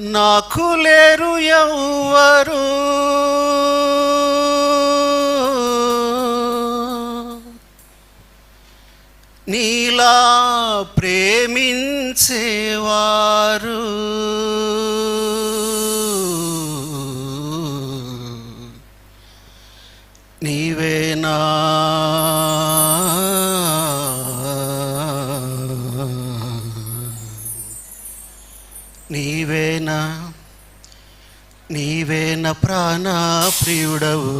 నాకు లేరు ఎవ్వరు. నీలా ప్రేమించేవారు. నీవేనా నీవేన ప్రాణ ప్రియుడవు.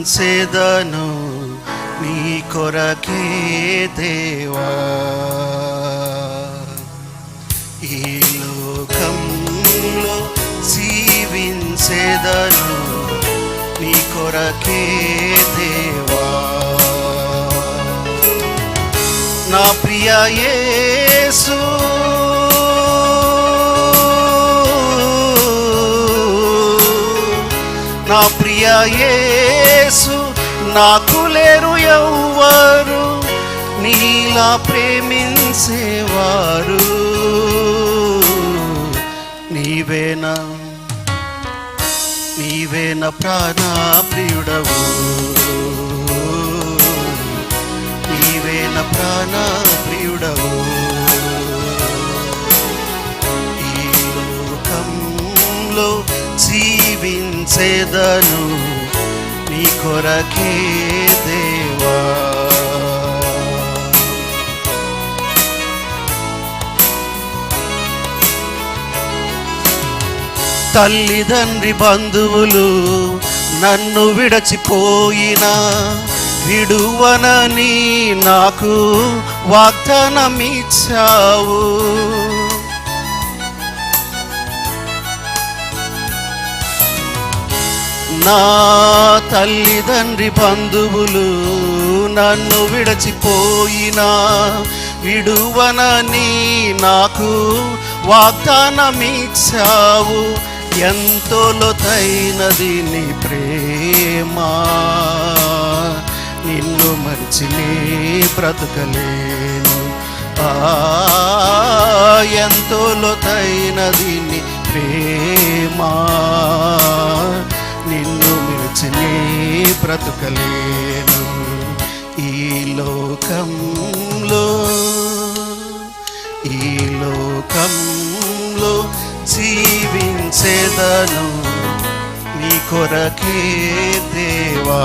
జీవించేదను నీ కొరకే దేవా. ఈ లోకంలో జీవించేదను నీ కొరకే దేవా. నా ప్రియ యేసు నా ప్రియ యేసు. నాకు లేరు ఎవ్వరు నీలా ప్రేమించేవారు. నీవేనా నీవేన ప్రాణ ప్రియుడవు నీవేన ప్రాణ ప్రియుడవు ఈ లోకంలో జీవించేదను. నీ కొరకే దేవా తల్లిదండ్రి బంధువులు నన్ను విడచిపోయినా విడువనని నాకు వాగ్దానమిచ్చావు నా తల్లిదండ్రి బంధువులు నన్ను విడచిపోయినా విడువనని నాకు వాగ్దానమిచ్చావు. ఎంతో లోతైనది నీ ప్రేమ. నిన్ను మరిచి నీ బ్రతకలేను. ఎంతో లోతైనది నీ ప్రేమా. నిన్ను మిలిచి నీ బ్రతకలేను ఈ లోకంలో. ఈ లోకంలో జీవించేదను నీ కొరకే దేవా.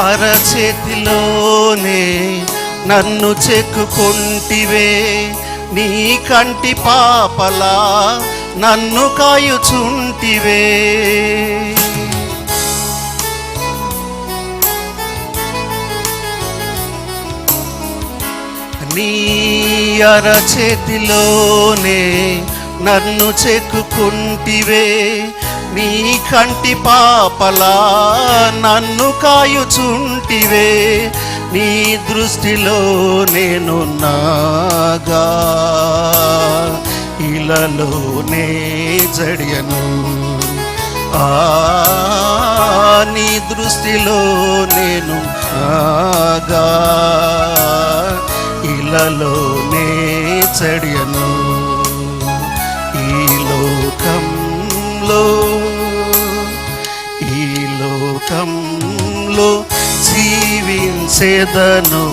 అరచేతిలోనే నన్ను చెక్కుకుంటివే. నీ కంటి పాపలా నన్ను కాయుచుంటివే. నీ అరచేతిలోనే నన్ను చెక్కుకుంటివే. నీ కంటి పాపలా నన్ను కాయుచుంటివే. నీ దృష్టిలో నేను నాగా. ఇలలోనే జడియను. ఆ నీ దృష్టిలో నేను నాగా. ఇలలోనే చెడియను జీవించేదను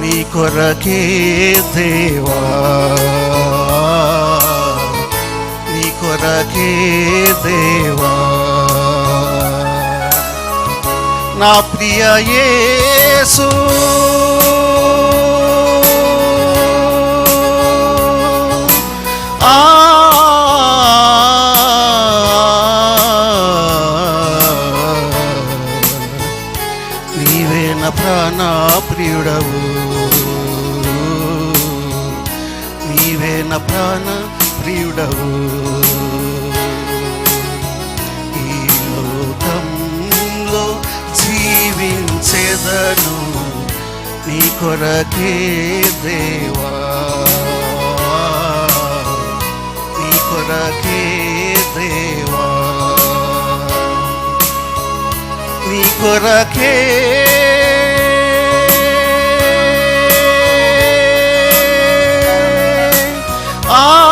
నీ కొరకే దేవా. నీ కొరకే దేవా. నా ప్రియ యేసు నా ప్రాణ ప్రియుడవు. నీవే నా ప్రాణ ప్రియుడవు. ఈ లోకంలో జీవించేదను నీ కొరకే దేవా. నీ కొరకే దేవా. నీ కొరకే ఆ